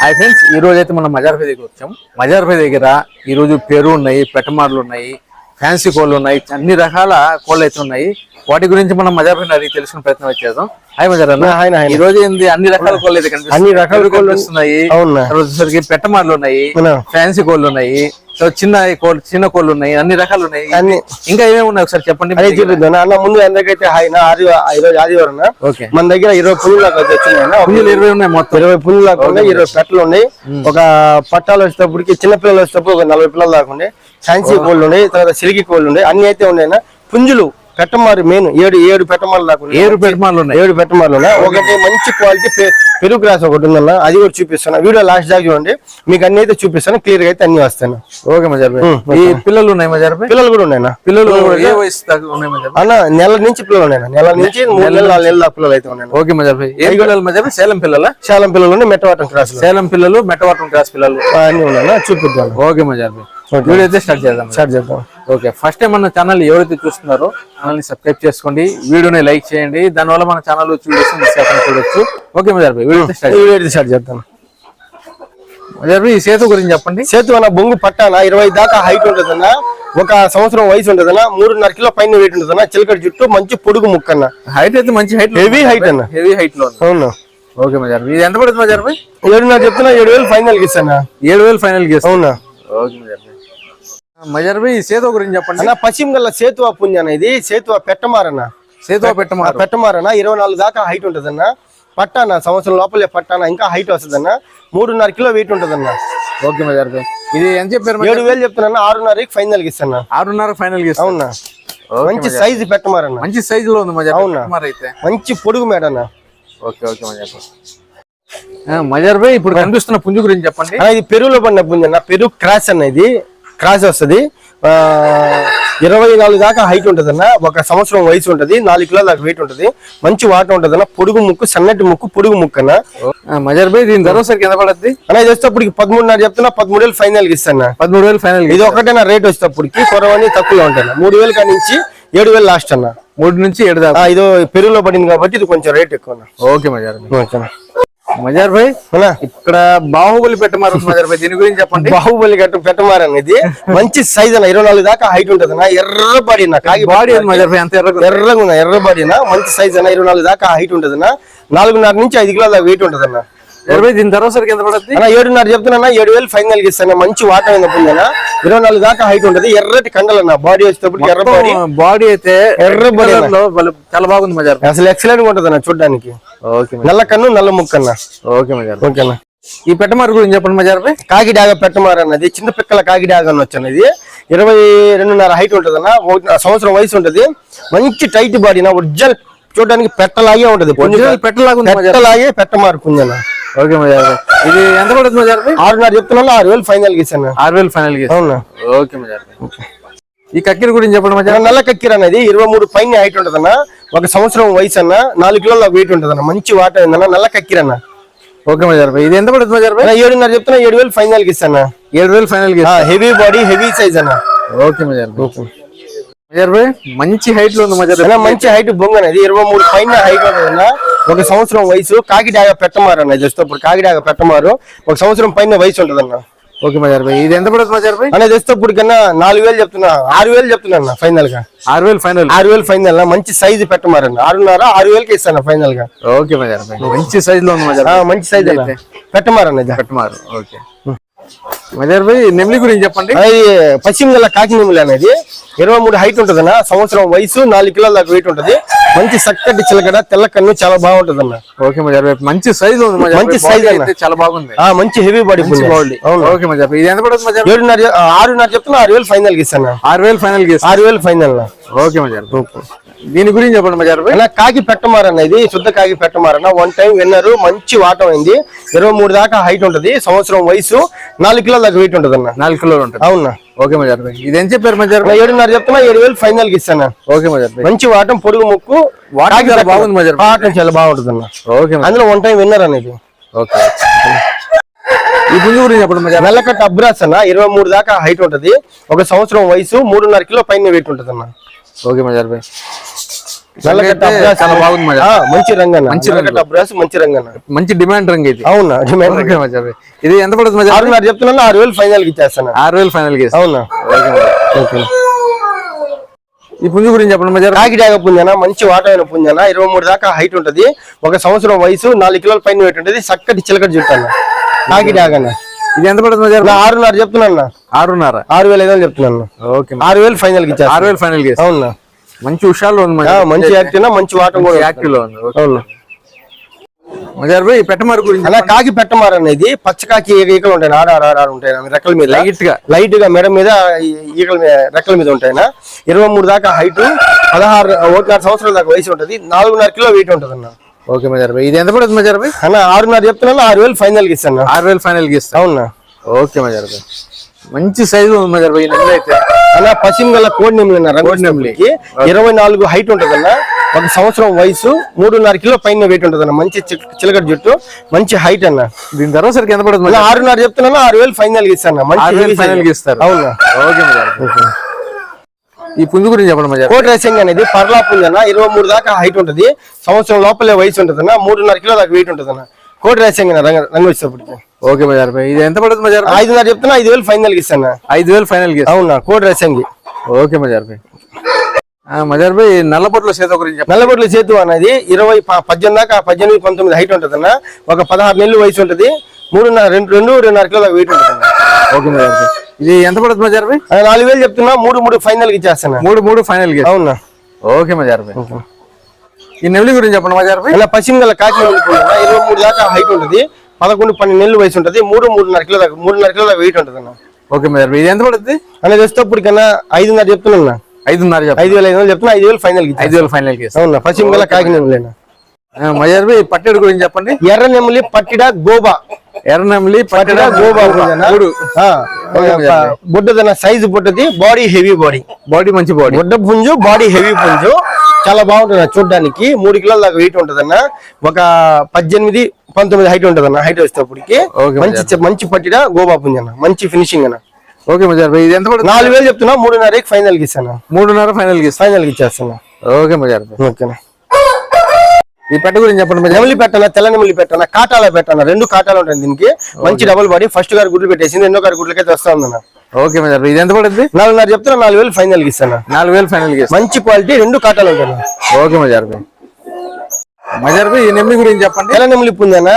Hi friends ఈ రోజు అయితే మనం మజార్పే దగ్గర వచ్చాం. మజార్పే దగ్గర ఈ రోజు పెరు ఉన్నాయి పెట్టమార్లు ఉన్నాయి ఫ్యాన్సీ కోళ్ళు ఉన్నాయి అన్ని రకాల కోళ్ళు అయితే ఉన్నాయి. వాటి గురించి మనం మజార్పే అడిగి తెలుసుకునే ప్రయత్నం చేద్దాం. హాయ్ మజార్ అన్న. హాయ్ నాయన. ఈ రోజు ఏంది? అన్ని రకాల కోళ్ళు అయితే అన్ని రకాల కోళ్ళు. తర్వాత వచ్చేసరికి పెట్టమార్లు ఉన్నాయి. ఫ్యాన్సీ కోళ్ళు ఉన్నాయి. సో చిన్న కోళ్ళు చిన్న కోళ్ళు ఉన్నాయి. అన్ని రకాలు ఉన్నాయి. అన్ని. ఇంకా ఏమేమి ఉన్నాయి ఒకసారి చెప్పండి? అదే చూపిద్దాం. అన్న ముందు ఎంతకైతే హాయ్ నా ఆది ఈ రోజు ఆదివారం. ఓకే. మన దగ్గర ఇరవై వచ్చినాయి పుంజులు ఇరవై ఉన్నాయి మొత్తం. ఇరవై పుల్లులకు ఉన్నాయి ఇరవై పెట్టలు ఉన్నాయి. ఒక పట్టాలు వచ్చేటప్పటికి చిన్న పిల్లలు వచ్చేటప్పుడు ఒక నలభై పిల్లలు దాకా ఉన్నాయి. ఫ్యాన్సీ కోళ్ళు ఉన్నాయి తర్వాత సిలికి కోళ్ళు ఉన్నాయి. అన్ని అయితే ఉన్నాయి. పుంజులు. పెట్టమారు మెయిన్ ఏడు ఏడు పెట్టమాలు ఉన్నాయి. ఏరు పెట్టమార్లు ఉన్నాయి. ఏడు పెట్టమాలు ఉన్నాయి. ఒకటి మంచి క్వాలిటీ పెరుగు గ్రాస్ ఒకటి ఉందన్న అది కూడా చూపిస్తాను. వీడియో లాస్ట్ దాకా చూడండి. మీకు అన్ని అయితే చూపిస్తాను. క్లియర్గా అయితే అన్ని వస్తాను. ఓకే మజార్పే ఈ పిల్లలు ఉన్నాయి మజార్పే పిల్లలు కూడా ఉన్నాయన్న. పిల్లలు ఏ వయసు దాకా ఉన్నాయి అన్న నెల నుంచి పిల్లలు ఉన్నాయి నెల నుంచి మూడు నెలలు నాలుగు నెలల పిల్లలు అయితే ఉన్నాయి ఓకే మజార్పే ఏ పిల్లలు సేలం పిల్లల? శాలం పిల్లలు ఉన్నాయి మెట్టవాటం క్రాస్ సేలం పిల్లలు మెట్టవాటం క్రాస్ పిల్లలు. అన్ని ఉన్నాయి చూపిద్దాం. ఓకే మజార్పే వీడియో అయితే స్టార్ట్ చేద్దాం. స్టార్ట్ చేద్దాం. ఓకే ఫస్ట్ టైం మన ఛానల్ ఎవరైతే చూస్తున్నారో ఛానల్ని సబ్స్క్రైబ్ చేసుకోండి. వీడియోని లైక్ చేయండి. దానివల్ల మన ఛానల్ చూడొచ్చు మిస్ కాకుండా చూడొచ్చు. ఓకే మజార్పే వీడియో అయితే స్టార్ట్ ఈ వీడియో స్టార్ట్ చేద్దాం. మజార్పే ఈ సేతు గురించి చెప్పండి. సేతు అన్న బొంగు పట్టాన ఇరవై దాకా హైట్ ఉంటుందన్న ఒక సంవత్సరం వయసు ఉంటుందన్న మూడున్నర కిలో పైన వెయిట్ ఉంటుందన్న చిలకడ జుట్టు మంచి పొడుగు ముక్కన్న. హైట్ అయితే మంచి హైట్ హెవీ హైట్ అన్న. హెవీ హైట్లో అవును. ఓకే మజార్పే ఇది ఎంత పడుతుంది మజార్పే ఏడున్నర చెప్తున్నా ఏడు వేలు ఫైనల్కి ఇస్తాను? ఏడు వేలు ఫైనల్ గేస్ అవునా? ఓకే మజార్పే మజార్పే ఈ సేతు గురించి చెప్పండి. అన్న పశ్చిమ గల్ల సేతువా పుణ్యాన ఇది. సేతువా పెట్టమారన్న. సేతు పెట్టమారు. పెట్టమారన్న. ఇరవై నాలుగు దాకా హైట్ ఉంటుందన్న. పట్టాన సంవత్సరం లోపలే పట్టాన ఇంకా హైట్ వస్తుందన్న. మూడున్నర కిలో వెయిట్ ఉంటుందన్న. ఓకే మజార్పే ఇది ఎంత చెప్పారు? ఏడు వేలు చెప్తున్నా ఆరున్నరకి ఫైనల్ ఇస్తాను ఆరున్నర ఫైనల్ గేస్ అవునా? మంచి సైజు పెట్టమారన్న. మంచి సైజ్లో ఉంది మజార్ అవునా? మంచి పొడుగు మేడన్న. ఓకే ఓకే మజార్ మజార్ భాయ్ ఇప్పుడు కనిపిస్తున్న పుంజు గురించి చెప్పండి. ఇది పెరుగులో పడిన పుంజి అన్న పెరుగు క్రాస్ అన్న ఇది. క్రాస్ వస్తుంది. ఇరవై నాలుగు దాకా హైట్ ఉంటుంది అన్న ఒక సంవత్సరం వయసు ఉంటది నాలుగు కిలోల దాకా వెయిట్ ఉంటది. మంచి వాటర్ ఉంటది అన్న పొడుగు ముక్కు సన్నటి ముక్కు పొడుగు ముక్కు అన్న మజార్ భాయ్ దీని ధర ఒకసారి కింద పడద్ది. అన్న ఇది వచ్చేటప్పటికి పదమూడున్నర చెప్తున్నా పదమూడు వేలు ఫైనల్ ఇస్తాను పదమూడు వేలు ఫైనల్ ఇది ఒకటేనా రేట్ వచ్చేటప్పటికి కొరవని తక్కువలో ఉంటాయి మూడు వేలు కాడి నుంచి ఏడు వేలు లాస్ట్ అన్న. మూడు నుంచి ఏడు దాకా. ఇది పెరుగులో పడింది కాబట్టి ఇది కొంచెం రేట్ ఎక్కువ ఓకే మజార్ ఓకేనా. మజార్ భాయ్ ఇక్కడ బాహుబలి పెట్టమారు మజార్ భాయ్ దీని గురించి చెప్పండి. బాహుబలి గట్టు పెట్టమారన్న ఇది మంచి సైజ్ అన్న ఇరవై నాలుగు దాకా హైట్ ఉంటది అన్న ఎర్రబడి అన్న కాగి బాడీ మజార్ భాయ్ అంత ఎర్రగా ఉంది. ఎర్రగా ఉన్న ఎర్రబడి అన్న మంచి సైజ్ అన్న ఇరవై నాలుగు దాకా హైట్ ఉంటది అన్న నాలుగున్నర నుంచి ఐదు కిలోల దాకా వెయిట్ ఉంటది అన్న దీని కింద పడద్ది? అన్న ఏడున్నర చెప్తున్నా ఏడు వేలు ఫైనల్ ఇస్తాను మంచి వాటర్ అయిన పుంజన ఇరవై నాలుగు దాకా హైట్ ఉంటది ఎర్రటి కండలు అన్న బాడీ వచ్చేటప్పుడు ఎర్ర బాడీ బాడీ అయితే ఎర్ర భలే- చాలా బాగుంది మజార్ అసలు ఎక్సలెంట్గా ఉంటది అన్న చూడడానికి. నల్ల కన్ను నల్ల ముక్కన్న ఓకే మజార్ ఓకేనా? ఈ పెట్టమారు గురించి చెప్పండి మజార్ భాయ్ కాకిడాగ పెట్టమారన్నది చిన్న పిక్కల కాకిడాగ అని వచ్చన్నది ఇరవై రెండున్నర హైట్ ఉంటది అన్న సంవత్సరం వయసు ఉంటది. మంచి టైట్ బాడీ నా ఒరిజినల్ చూడడానికి పెట్టలాగే ఉంటది. పెట్టలాగా పెట్టలాగే పెట్టమారు పుంజన ఓకే మజార్ ఇది ఎంత పడుతుంది మజార్ ఆరున్నర చెప్తున్నా ఆరు వేలు ఫైనల్ ఇస్తాను. ఆరు వేలు ఫైనల్గా అవునా? ఓకే మజార్ ఈ కక్కిరి గురించి చెప్పండి నల్ల కక్కిర అనేది ఇరవై మూడు పైన హైట్ ఉంటదన్న ఒక సంవత్సరం వయసు అన్న నాలుగు కిలోల వెయిట్ ఉంటదన్న మంచి వాటర్ అయిందన్న నల్ల కక్కిర అన్న. ఓకే మజార్ భాయ్ ఇది ఎంత పడుతుంది మజార్ భాయ్ అన్న ఏడున్నర చెప్తున్నా ఏడు వేలు ఫైనల్కి ఇస్తాను ఏడు వేలు ఫైనల్గా హెవీ బాడీ హెవీ సైజ్ అన్న. ఓకే మజార్ భాయ్ మజార్ భాయ్ మంచి హైట్లో ఉంది మజార్ అన్న మంచి హైట్ బొంగ అనేది ఇరవై మూడు పైన హైట్ ఉంటదన్న. ఒక సంవత్సరం వయసు కాకిడాగ పెట్టమారు అన్న జస్ట్ ఇప్పుడు కాకిడాగ పెట్టమారు. ఒక సంవత్సరం పైన వయసు ఉంటదన్న. ఓకే మజార్ భాయ్ ఇది ఎంత పడుతుంది మజార్ భాయ్ అన్న జస్ట్ ఇప్పుడు కన్నా నాలుగు వేలు చెప్తున్నా. ఆరు వేలు చెప్తున్నా ఫైనల్గా. ఆరు వేలు ఫైనల్ ఆరు వేలు ఫైనల్ మంచి సైజు పెట్టమారన్న ఆరున్నర ఆరు వేలకి ఇస్తాను ఫైనల్గా. ఓకే మజార్ భాయ్ మంచి సైజ్లో ఉంది మజార్ మంచి సైజ్ అన్న. పెట్టమారన్న పెట్టమారు ఓకే. మజార్ భాయ్ నెమ్లి గురించి చెప్పండి. పశ్చిమ గల కాకినిములు అనేది ఇరవై మూడు హైట్ ఉంటదన్న సంవత్సరం వయసు నాలుగు కిలోల దాకా వెయిట్ ఉంటది. మంచి చక్కటి చిలకడ తెల్ల కన్ను చాలా బాగుంటది అన్న ఓకే మజార్ మంచి సైజ్ ఉంది మంచి అన్న. అయితే చాలా బాగుంది. ఆ మంచి heavy body body okay Mazhar భాయ్ ఇది ఎంత మజార్ భాయ్? ఏడున్నర ఆరున్నర చెప్తున్నా ఆరు వేలు ఫైనల్ ఇస్తాను ఆరు వేలు ఫైనల్ ఆరు వేలు ఫైనల్ ఓకే మజార్. దీని గురించి చెప్పండి మజార్ అన్న కాకి పెట్టమారన్న ఇది శుద్ధ కాకి పెట్టమారన్న. వన్ టైం విన్నరు మంచి వాటం అయింది. ఇరవై మూడు దాకా హైట్ ఉంటది. సంవత్సరం వయసు నాలుగు కిలోల దాకా వెయిట్ ఉంటది అన్న నాలుగు కిలోలు ఉంటుంది. అవునా? ఓకే మజార్ భాయ్. ఇది చెప్పారు మజార్ భాయ్? ఏడున్నర చెప్తున్నా ఏడు వేలు ఫైనల్కి ఇస్తాను? ఓకే మజార్ భాయ్. మంచి వాటం పొడుగు ముక్కు వాటం కాకి చాలా బాగుంది మజార్. వాటం చాలా బాగుంటది అన్న ఓకే అందులో వన్ టైం విన్నర్ అనేది. ఓకే. ఈ పుంజు గురించి చెప్పండి మజార్ భాయ్. వెల్లకట్ట అబ్రాస్ అన్న ఇరవై మూడు దాకా హైట్ ఉంటది. ఒక సంవత్సరం వయసు మూడున్నర కిలో పైన వెయిట్ ఉంటది అన్న ఓకే మజార్ భాయ్. చాలా బాగుంది మంచి రంగు మంచి రంగు. మంచి రంగు. అన్న మంచి డిమాండ్ రంగు ఇది అవునా? డిమాండ్ ఓకే మజార్ భాయ్. ఇది ఎంత పడుతుంది? ఆరున్నర చెప్తున్నా ఆరు వేలు ఫైనల్ ఇచ్చేస్తాను. ఆరు వేలు ఫైనల్కి అవునా? ఓకే ఈ పుంజు గురించి చెప్పండి భాయ్. కాకిడాగ పుంజన? మంచి వాటమైన పుంజన? ఇరవై మూడు దాకా హైట్ ఉంటది. ఒక సంవత్సరం వయసు నాలుగు కిలోల పైన వెయిట్ ఉంటది. చక్కటి చిలకటి జుట్టు అన్న. కాకిడాగన్న ఇది ఎంత పడుతుంది? ఆరున్నర చెప్తున్నా ఆరున్నర. ఆరు వేల ఐదు వందలు చెప్తున్నాను ఓకే ఆరు వేలు ఫైనల్ ఆరు వేలు ఫైనల్కి అవునా? మంచి ఉషాల్లో ఉంది మంచి యాక్టివ్ మంచి వాటం కూడా యాక్టివ్లో ఉంది. అవును. ఈ పెట్టమారు గురించి అలా కాకి పెట్టమార అనేది పచ్చ కాకి ఈగ- ఈగలు ఉంటాయి? ఆడ ఆడ ఆడ ఉంటాయి. రెక్కల మీద. లైట్గా లైట్గా మెడ మీద ఈ ఈగల మీద రెక్కల మీద ఉంటాయినా. ఇరవై మూడు దాకా హైట్ పదహారు ఒకటిన్నర సంవత్సరాల దాకా వయసు ఉంటది. నాలుగున్నర కిలో వెయిట్ ఉంటది అన్న ఓకే మజార్ భాయ్ ఇది ఎంత పడుతుంది మజార్ భాయ్ అన్న ఆరున్నర చెప్తున్నాను ఆరు వేలు ఫైనల్కి ఇస్తాను. ఆరు వేలు ఫైనల్కి అవునా? ఓకే మజార్ భాయ్ మంచి సైజు ఉంది మజార్ భాయ్ అయితే. అన్న పశ్చిమ గల కోడి నెమలి అన్న రంగు నెమలికి ఇరవై నాలుగు హైట్ ఉంటదన్న. ఒక సంవత్సరం వయసు మూడున్నర కిలో పైన వెయిట్ ఉంటదన్న. మంచి చిల్- చిలకటి జుట్టు మంచి హైట్ అన్న. దీని తర్వాత సరికి ఎంత పడుతుంది అన్న? ఆరున్నర చెప్తున్నాను ఆరు వేలు ఫైనల్ ఇస్తాను మంచి ఫైనల్ ఇస్తారు. అవునా. ఓకే. ఈ పుంజు గురించి చెప్పండి కోట్ రేసింగ్ అనేది పర్లా పుంజన ఇరవై మూడు దాకా హైట్ ఉంటది. సంవత్సరం లోపలే వయసు ఉంటదన్న మూడున్నర కిలో దాకా వెయిట్ ఉంటదన్న కోట్ రేసింగ్ అన్న రంగు రంగు వచ్చేటప్పటికి. ఓకే మజార్ భాయ్ ఇది ఎంత పడుతుంది మజార్? ఐదున్నర చెప్తున్నా ఐదు వేలు ఫైనల్ ఇస్తాను ఐదు వేలు ఫైనల్. అవునా? కోట్ రేసింగ్. ఓకే ఆ, మజార్ భాయ్ నల్లపొట్ల సీత గురించి నల్లగొడ్ల సేతు అనేది ఇరవై పద్దెనిమిది దాకా పద్దెనిమిది పంతొమ్మిది హైట్ ఉంటదన్న. ఒక పదహారు నెలలు వయసు ఉంటది. మూడున్నర రెండు రెండు రెండున్నర కిలో వెయిట్ ఉంటదన్న. ఓకే మజార్ భాయ్. ఇది ఎంత పడుతుంది మజార్ భాయ్? ఆ, నాలుగు వేలు చెప్తున్నా మూడు మూడు ఫైనల్కి ఇచ్చేస్తాను. మూడు మూడు ఫైనల్కి. అవునా? ఓకే మజార్ భాయ్. ఈ నెమలి గురించి చెప్పండి మజార్ భాయ్. ఇలా పశ్చిమ గల కాకినాడ వెళ్ళిపోయినా ఇరవై మూడు దాకా హైట్ ఉంటది. పదకొండు పన్నెండు నెలలు వయసు ఉంటది. మూడు మూడున్నర కిలో దాకా మూడున్నర కిలో దాకా వెయిట్ ఉంటదన్న. ఓకే మజార్ భాయ్. ఇది ఎంత పడుతుంది? అనేది వచ్చేటప్పటికన్నా ఐదున్నర చెప్తున్నా ఐదున్నర ఐదు వేల ఐదు వందలు చెప్తున్నా ఐదు వేలు ఫైనల్ ఐదు వేలు ఫైనల్. అవునా పశ్చిమ గల కాకినాడ ఆ, మజార్ పట్టెడు గురించి చెప్పండి. ఎర్ర నెమ్మలి పట్టిడ గోబా. ఎర్ర నెమలి పట్టిడ గోబా మూడు. బుడ్డదన్న సైజు బుడ్డది బాడీ హెవీ బాడీ బాడీ మంచి బాడీ బుడ్డ పుంజు బాడీ హెవీ పుంజు. చాలా బాగుంటుంది చూడడానికి. మూడు కిలోల దాకా వెయిట్ ఉంటదన్న. ఒక పద్దెనిమిది పంతొమ్మిది హైట్ ఉంటదన్న హైట్ వచ్చేటప్పటికి Okay, మంచి మంచి పట్టిడ గోబా పుంజు అన్న. మంచి ఫినిషింగ్ అన్న. ఓకే మజార్ భాయ్ ఇది ఎంత పడుతుంది? నాలుగు వేలు చెప్తున్నా మూడున్నరకి ఫైనల్కి ఇస్తాను. మూడున్నర ఫైనల్కి. ఫైనల్కి ఇచ్చేస్తాను ఓకే మజార్ భాయ్. ఓకేనా? ఈ పెట్ట గురించి చెప్పండి నెమలి పెట్టన తెల్ల నెమలి పెట్టన కాటాల పెట్టన రెండు కాటాలు ఉంటాయి దీనికి. మంచి డబుల్ బాడీ ఫస్ట్ గారు గుడ్లు పెట్టేసింది రెండో గారు గుడ్లకైతే వస్తా ఉందన్న. ఓకే మజార్ భాయ్ ఇది ఎంత పడుతుంది నాలుగున్నర చెప్తున్నా నాలుగు వేలు ఫైనల్కి ఇస్తాను. నాలుగు వేలు ఫైనల్కి. మంచి క్వాలిటీ రెండు కాటాలు ఉంటాయి. ఓకే మజార్ భాయ్. మజార్ భాయ్ ఈ నెమ్మి గురించి చెప్పండి. తెల్ల నెమలి పుంజన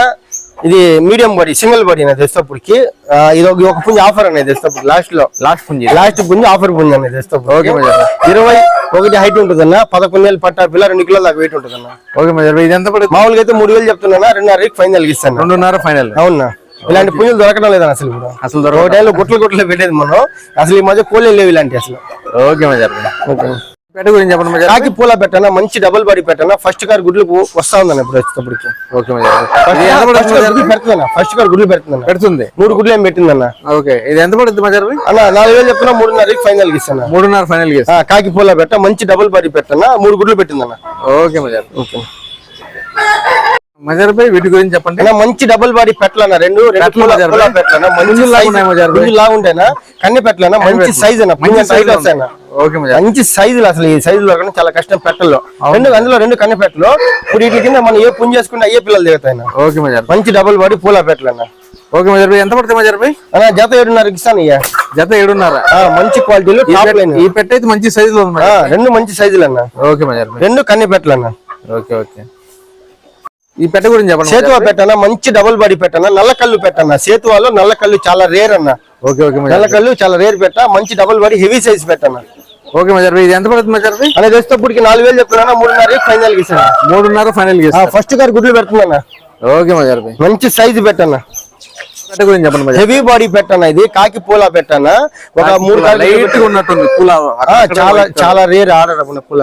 ఇది మీడియం బాడీ సింగిల్ బాడీ అనేది తెస్తప్పటికి ఇది ఒక పుంజ ఆఫర్ అనేది తెస్తప్పుడు లాస్ట్లో. లాస్ట్ పుంజి. లాస్ట్ పుంజ ఆఫర్ పుంజ అనేది తెస్తప్పుడు. ఓకే ఇరవై ఒకటి హైట్ ఉంటుందన్న పదకొండు వేలు పట్టా పిల్ల రెండు కిలోల దాకా వెయిట్ ఉంటుందన్న. ఓకే మజార్ ఇది ఎంత పడుతుంది? మామూలుగా అయితే మూడు వేలు చెప్తున్నా రెండున్నర ఫైనల్ ఇస్తాను? రెండున్నర ఫైనల్ అవునా? ఇలాంటి పుంజులు దొరకడం లేదన్న అసలు ఇప్పుడు. అసలు దొరకదు. ఒకటేళ్ళు గుట్లు గుట్లు పెట్టేది మనం. అసలు ఈ మధ్య కోళ్ళు లేవు ఇలాంటి అసలు. ఓకే మజార్ భాయ్ పెట్ట గురించి చెప్పండి కాకి పూల పెట్టన మంచి డబుల్ బాడీ పెట్టన ఫస్ట్ కార్ గుడ్లు వస్తా ఉందన్న ఇప్పుడు వచ్చేటప్పటికి. ఓకే? పెడుతుందన్న ఫస్ట్ కార్ గుడ్లు పెడుతుందన్న. పెడుతుంది. మూడు గుడ్లు ఏం పెట్టిందన్న? ఓకే. ఇది ఎంత పడుతుంది మజార్ అన్న నాలుగు వేలు చెప్తున్నా మూడున్నరకి ఫైనల్ ఇస్తాను? మూడున్నర ఫైనల్ కాకి పూల పెట్ట మంచి డబుల్ బాడీ పెట్టన మూడు గుడ్లు పెట్టిందన్న. ఓకే మజార్ మజార్ భాయ్ వీటి గురించి చెప్పండి. మంచి డబుల్ బాడీ పెట్టలన్న రెండు రెండు పెట్టలు. పెట్టలన్న మంచి పుంజులు లాగా size- ఉన్నాయి మజార్ భాయ్. పుంజులు లాగా ఉంటాయినా కన్ని పెట్టలన్న మంచి సైజ్ మంచి మంచి సైజ్ మజార్. మంచి సైజులు అసలు ఈ సైజులో కన్నా చాలా కష్టం పెట్టల్లో. రెండు అందులో రెండు కన్నె పెట్టలు. ఇప్పుడు వీటి కింద మనం ఏ పుంజ చేసుకుంటే అయ్యే పిల్లలు దిగుతాయి ఓకే మజార్. మంచి డబుల్ బాడీ పూల పెట్టలన్న ఓకే మజార్ ఎంత పడుతుంది మజార్ అన్న జత ఏడున్నరకి ఇస్తాను ఇయ్య. జత ఏడున్నర. మంచి క్వాలిటీలో ఈ టాప్ పెట్ట- లైన్ ఈ పెట్ట అయితే మంచి సైజు లో ఉంది. రెండు మంచి సైజులు అన్న. ఓకే మజార్ రెండు కన్నె పెట్టలన్న ఓకే ఓకే. ఈ పెట్ట గురించి చెప్పండి సేతువా పెట్టన? మంచి డబుల్ బాడీ పెట్టన? నల్ల కళ్ళు పెట్టన్న సేతువాలో నల్ల కళ్ళు చాలా రేర్ అన్న. ఓకే ఓకే నల్ల కళ్ళు చాలా రేర్ పెట్ట. మంచి డబుల్ బాడీ హెవీ సైజ్ పెట్టన్న ఓకే మజార్ ఇది ఎంత పడుతుంది మజార్ అనేది వచ్చేటప్పటికి నాలుగు వేలు చెప్తున్నా మూడున్నర ఫైనల్ ఇస్తాను? మూడున్నర ఫైనల్ ఇస్తా. ఫస్ట్ గారు గుడ్లు పెడుతుందన్న ఓకే మజార్ మంచి సైజు పెట్టన్న పెట్ట గురించి చెప్పండి హెవీ బాడీ పెట్టన్న ఇది? కాకి పూల పెట్టన్న ఒక మూడు లైట్గా ఉన్నట్టుంది పూల. ఆ, చాలా చాలా రేర్ ఆర్డర్ పూల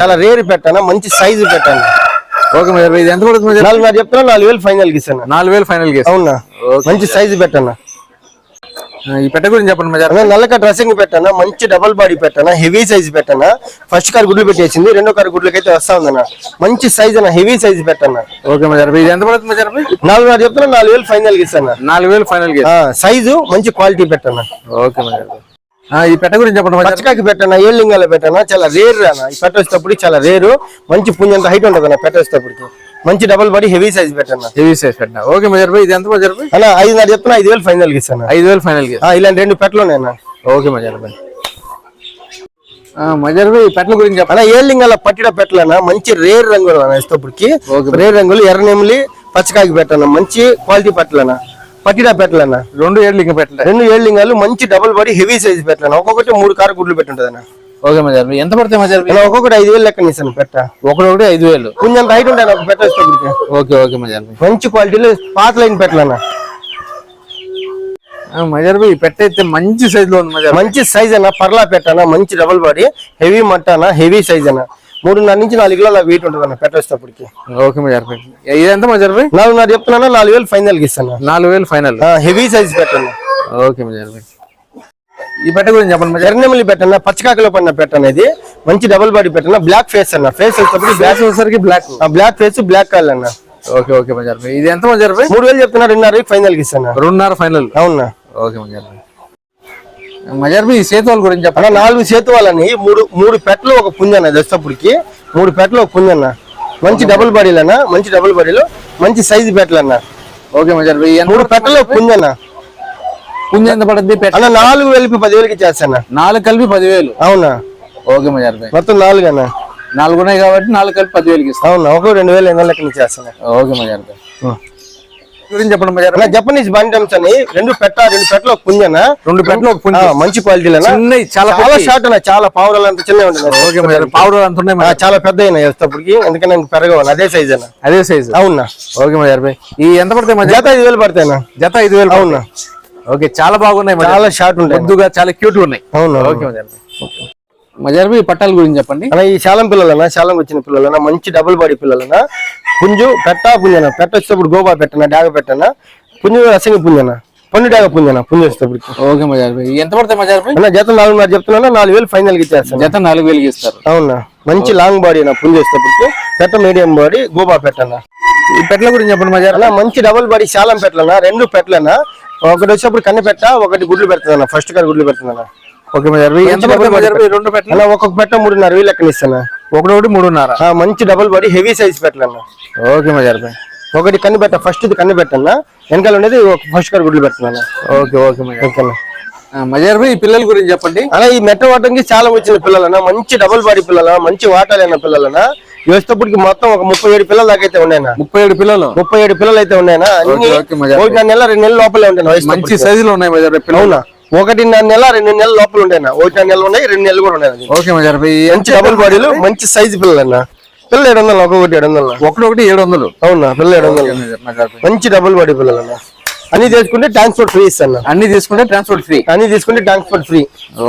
చాలా రేర్ పెట్టాను? మంచి సైజు పెట్టాను? ఓకే మజార్ భాయ్ ఇది ఎంత పడుతుంది మజార్ నాలుగున్నర చెప్తున్నా నాలుగు వేలు ఫైనల్ ఇస్తాను. నాలుగు వేలు ఫైనల్. అవునా? మంచి సైజు పెట్టాను ఆ, ఈ పెట్ట గురించి చెప్పండి. నల్లక డ్రెస్సింగ్ పెట్టాను మంచి డబుల్ బాడీ పెట్టాను హెవీ సైజ్ పెట్టాను ఫస్ట్ కార్ గుడ్లు పెట్టేసింది రెండో కార్ గుడ్లకి అయితే వస్తా ఉందన్న. మంచి సైజ్ అన్న హెవీ సైజ్ పెట్టాను ఓకే మజార్ ఇది ఎంత పడుతుంది మజార్ భాయ్ నాలుగున్నర చెప్తున్నా నాలుగు వేలు ఫైనల్ ఇస్తాను. నాలుగు వేలు ఫైనల్. సైజు మంచి క్వాలిటీ పెట్టాను ఓకే మజార్ ఈ పెట్ట గురించి చెప్పండి పచ్చకాకి పెట్టానా ఏడు లింగాలు పెట్టానా? చాలా రేర్ అన్న. ఈ పెట్ట వచ్చేటప్పుడు చాలా రేరు మంచి పుంజంత హైట్ ఉంటుంది అన్న పెట్ట వచ్చేటప్పటికి. మంచి డబుల్ బాడీ హెవీ సైజ్ పెట్టాను హెవీ సైజ్ పెట్టిన? ఓకే మజార్ ఇది ఎంత మజార్ అన్న ఐదున్నర చెప్తున్నా ఐదు వేలు ఫైనల్ ఇస్తాను. ఐదు వేలు ఫైనల్ ఇలాంటి రెండు పెట్టలు ఉన్నాయన్న ఓకే మజార్ భాయ్ మజార్ భాయ్ ఈ పెట్టల గురించి ఏడు లింగాల పట్టిన పెట్టలన్న మంచి రేర్ రంగులు అన్న ఓకే. రేర్ రంగులు ఎర్రనెమిలి పచ్చకాకి పెట్టాను మంచి క్వాలిటీ పెట్టలన్న పట్టిన పెట్టలన్న? రెండు ఏళ్ళు ఇంకా పెట్టలే. రెండు ఏడు లింగాలు మంచి డబుల్ బాడీ హెవీ సైజ్ పెట్టాను ఒక్కొక్కటి మూడు కార గుడ్లు పెట్టుంటది అన్న ఓకే మజార్ భాయ్ ఎంత పడతాయి మజార్ ఇలా ఒక్కొక్కటి ఐదు వేలు లెక్క ఇస్తాను పెట్ట. ఒకటి ఐదు వేలు. కొంచెం హైట్ ఉంటాయి నాకు పెట్ట వచ్చేటప్పటికి ఓకే ఓకే మజార్ మంచి క్వాలిటీలో పాత లైన్ పెట్టలన్న. ఆ, మజార్ భాయ్ పెట్ట అయితే మంచి సైజ్లో ఉంది మజార్. మంచి సైజ్ అన్న పర్లా పెట్టానా? మంచి డబుల్ బాడీ హెవీ మట్టానా? హెవీ సైజ్ అన్న. మూడున్నర నుంచి నాలుగు కిలోల వెయిట్ ఉంటుంది అన్న పెట్టేటప్పటికి ఓకే ఇది ఎంత భాయ్ నాలుగున్నర చెప్తున్నా నాలుగు వేలు ఫైనల్ ఇస్తాను. నాలుగు వేలు ఫైనల్ హెవీ సైజ్ పెట్టాను ఓకే మజార్ భాయ్ ఈ పెట్ట గురించి చెప్పండి మజార్ ఎర్రనెమిలి పెట్టన్న పచ్చకాకలో పడిన పెట్టన ఇది. మంచి డబుల్ బాడీ పెట్టన బ్లాక్ ఫేస్ అన్న. ఫేస్ వచ్చేటప్పుడు బ్లాక్ వచ్చేసరికి black black face black colour అన్న. ఓకే ఓకే మజార్ ఇది ఎంత మజార్ మూడు వేలు చెప్తున్నా రెండున్నర ఫైనల్ ఇస్తాను. రెండున్నర ఫైనల్ అవునా? ఓకే మజార్ మజార్ ఈ సేతువాల గురించి చెప్పండి. నాలుగు చేతువాలని మూడు మూడు పెట్టలు ఒక పుంజన్న దస్తప్పుడికి మూడు పెట్టలు ఒక పుంజన్న. మంచి డబుల్ బాడీలన్న మంచి డబుల్ బాడీలో మంచి సైజు పెట్టలన్న. ఓకే మజార్ భాయ్ మూడు పెట్టలు ఒక పుంజన్న. పుంజ ఎంత పడుతుంది? అన్న నాలుగు వేలకి పదివేలకి చేస్తాను నాలుగు కలిపి పదివేలు. అవునా? ఓకే మజార్ భాయ్ మొత్తం నాలుగు అన్న నాలుగు ఉన్నాయి కాబట్టి నాలుగు కలిపి పదివేలకి ఇస్తాం. అవునా? ఒక రెండు వేలు ఎన్నో లెక్కన చేస్తాను ఓకే మజార్ భాయ్ గురించి చెప్పండి జపనీస్ బండమ్స్ అని రెండు పెట్ట రెండు పెట్టలు ఒక పుంజన్న రెండు పెట్టలు ఒక పుంజ ఆ, మంచి చిన్నవి చాలా చాలా. షార్ట్ అన్న చాలా పవర్ అంత చిన్న ఉంటుంది ఓకే మజార్ పౌడర్ అంత ఉన్నాయి. చాలా పెద్ద అయినా వేసేటప్పటికి ఎందుకంటే నాకు పెరగవన్న అదే సైజ్ అన్న. అదే సైజ్ అవునా? ఓకే మజార్ భాయ్ ఈ ఎంత పడతాయి మజార్ జత ఐదు వేలు పడతాయన్న. జత ఐదు వేలు అవునా? ఓకే చాలా బాగున్నాయి మజార్ చాలా షార్ట్ ఉంటాయి చాలా క్యూట్ ఉన్నాయి. అవునా? ఓకే మజార్ భాయ్ మజార్ భాయ్ ఈ పట్టాల గురించి చెప్పండి. అన్న ఈ శాలం పిల్లలన్నా శాలం వచ్చిన పిల్లలన్నా మంచి డబుల్ బాడీ పిల్లలన్నా పుంజు పెట్ట పుంజన? పెట్ట వచ్చేటప్పుడు గోబా పెట్టన డాగ పెట్టన? పుంజు రసంగి పుంజన? పండు డాగ పుంజన పుంజు వచ్చేటప్పటికి ఓకే మజార్ భాయ్. ఎంత పడతాయి మజార్ భాయ్? అన్న జత నాలుగున్నర చెప్తున్నా నాలుగు వేలు ఫైనల్కి ఇచ్చేస్తాను. జత నాలుగు వేలకి ఇస్తారు. అవునా? మంచి లాంగ్ బాడీ నా పుంజు వచ్చేటప్పటికి పెట్ట మీడియం బాడీ గోబా పెట్టన? ఈ పెట్టల గురించి చెప్పండి మజార్ అన్న మంచి డబుల్ బాడీ శాలం పెట్టలన్నా రెండు పెట్టలన్నా ఒకటి వచ్చేటప్పుడు కన్ను పెట్ట ఒకటి గుడ్లు పెడుతుందన్న. ఫస్ట్ కార్ గుడ్లు పెడుతుందన్న. ఓకే మజార్ భాయ్. ఎంత పడతాయి మజార్ భాయ్? రెండు పెట్టలు? అన్న ఒక్కొక్క పెట్ట మూడున్నర వేలు లెక్కన ఇస్తాను? ఒకటి ఒకటి మూడున్నర. ఆ, మంచి డబుల్ బాడీ హెవీ సైజ్ పెట్టలన్నా. ఓకే మజార్ భాయ్ ఒకటి కన్ను పెట్ట ఫస్ట్ ఇది కన్ను పెట్టన్నా వెనకాల ఉండేది ఒక ఫస్ట్ కార్ గుడ్లు పెడుతున్నా ఓకే ఓకే ఆ, మజార్ భాయ్ ఈ పిల్లల గురించి చెప్పండి. అలా ఈ మెట్ట వాటంకి చాలా వచ్చిన పిల్లలన్నా మంచి డబుల్ బాడీ పిల్లల మంచి వాటాలైన పిల్లలన్నా. వేసేటప్పటికి మొత్తం ఒక ముప్పై ఏడు పిల్లల దాకా అయితే ఉన్నాయన్నా. ముప్పై ఏడు పిల్లలు? ముప్పై ఏడు పిల్లలు అయితే ఓకే, ఓకే, మజా. ఒకటిన్నర నెల రెండు నెలల లోపలే ఉంటాయి వయసు మంచి సైజులో ఉన్నాయి మజార్ భాయ్ పిల్లలు. అవునా? ఒకటిన్నర నెల రెండు నెలల లోపల ఉంటాయన్నా. ఒకటిన్నర నెలలు ఉన్నాయి రెండు నెలలు కూడా ఉన్నాయి ఓకే మజార్ మంచి డబుల్ బాడీలు మంచి సైజు పిల్లలన్నా. పిల్లలు ఏడు వందలు ఒక్కొక్కటి ఏడు వందలు. ఒకటి ఒకటి ఏడు వందలు. అవునా? పిల్లలు ఏడు వందలు. మంచి డబుల్ బాడీ పిల్లలన్నా. అన్ని చేసుకుంటే ట్రాన్స్పోర్ట్ ఫ్రీ ఇస్తాను అన్ని తీసుకుంటే ట్రాన్స్పోర్ట్ ఫ్రీ అన్ని తీసుకుంటే ట్రాన్స్పోర్ట్ ఫ్రీ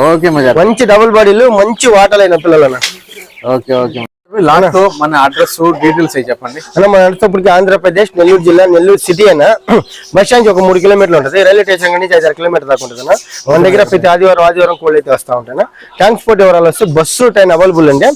ఓకే మజార్ మంచి డబుల్ బాడీలు మంచి వాటలైన పిల్లలన్నా. ఓకే ఓకే. లాస్ట్ మన అడ్రస్ డీటెయిల్స్ చెప్పండి. అన్న మన ఆంధ్రప్రదేశ్ నెల్లూరు జిల్లా నెల్లూరు సిటీ అయినా బస్ స్టాండ్ ఒక మూడు కిలోమీటర్లు ఉంటుంది. రైల్వే స్టేషన్ నుంచి ఐదు ఆరు కిలోమీటర్ దాకా ఉంటుంది మన దగ్గర ప్రతి ఆదివారం ఆదివారం కోళ్ళు అయితే వస్తూ ఉంటాయి ట్రాన్స్పోర్ట్ వివరాలు వస్తే బస్సు ట్రైన్ అవైలబుల్ అండి